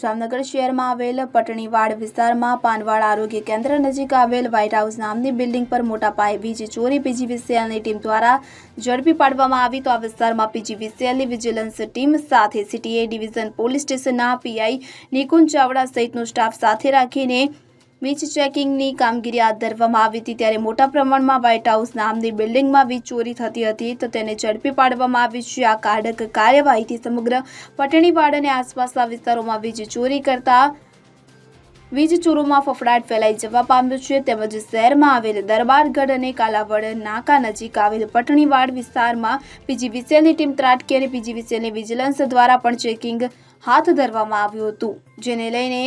જામનગર શહેરમાં આવેલ પટણીવાડ વિસ્તારમાં પાનવાડ આરોગ્ય કેન્દ્ર નજીક આવેલ વ્હાઇટ હાઉસ નામની બિલ્ડિંગ પર મોટા પાયે વીજ ચોરી પીજીવીસીએલની ટીમ દ્વારા ઝડપી પાડવામાં આવી તો આ વિસ્તારમાં પીજીવીસીએલની વિજિલન્સ ટીમ સાથે સીટીએ ડિવિઝન પોલીસ સ્ટેશનના પીઆઈ નિકુંજ ચાવડા સહિતનો સ્ટાફ સાથે રાખીને વીજ ચેકિંગની કામગીરી હાથ ધરવામાં આવી હતી. ત્યારે મોટા પ્રમાણમાં વ્હાઇટ હાઉસ નામની બિલ્ડિંગમાં વીજ ચોરી થતી હતી. તો તેને ઝડપી પાડવામાં આવી છે. આ કારડક કાર્યવાહીથી સમગ્ર પટણીવાડ અને આસપાસના વિસ્તારોમાં વીજ ચોરી કરતા વીજ ચોરોમાં ફફડાટ ફેલાઈ જવા પામ્યો છે. તેમજ શહેરમાં આવેલ દરબારગઢ અને કાલાવડ નાકા નજીક આવેલ પટણીવાડ વિસ્તારમાં પીજીવીસીએલની ટીમ ત્રાટકી અને પીજીવીસીએલની વિજિલન્સ દ્વારા પણ ચેકિંગ હાથ ધરવામાં આવ્યું હતું. જેને લઈને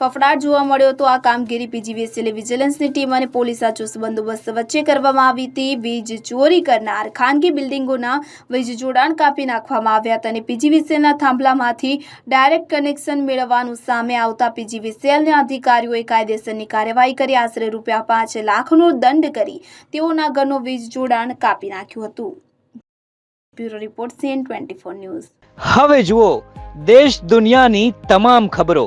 ફફડાટ જોવા મળ્યો હતો. આ કામગીરી પીજીવીસીએલ વિજિલન્સની ટીમ અને પોલીસના ચુસ્ત બંદોબસ્ત વચ્ચે કરવામાં આવી હતી. વીજ ચોરી કરનાર ખાનગી બિલ્ડિંગોના વીજ જોડાણ કાપી નાખવામાં આવ્યા હતા અને પીજીવીસીએલના થાંભલામાંથી ડાયરેક્ટ કનેક્શન મેળવવાનું સામે આવતા પીજીવીસીએલના અધિકારીઓએ કાયદેસરની કાર્યવાહી કરી. આશરે રૂપિયા પાંચ લાખનો દંડ કરી તેઓના ઘરનું વીજ જોડાણ કાપી નાખ્યું હતું. Bureau report CN twenty news. હવે જુઓ, દેશ દુનિયાની તમામ ખબરો.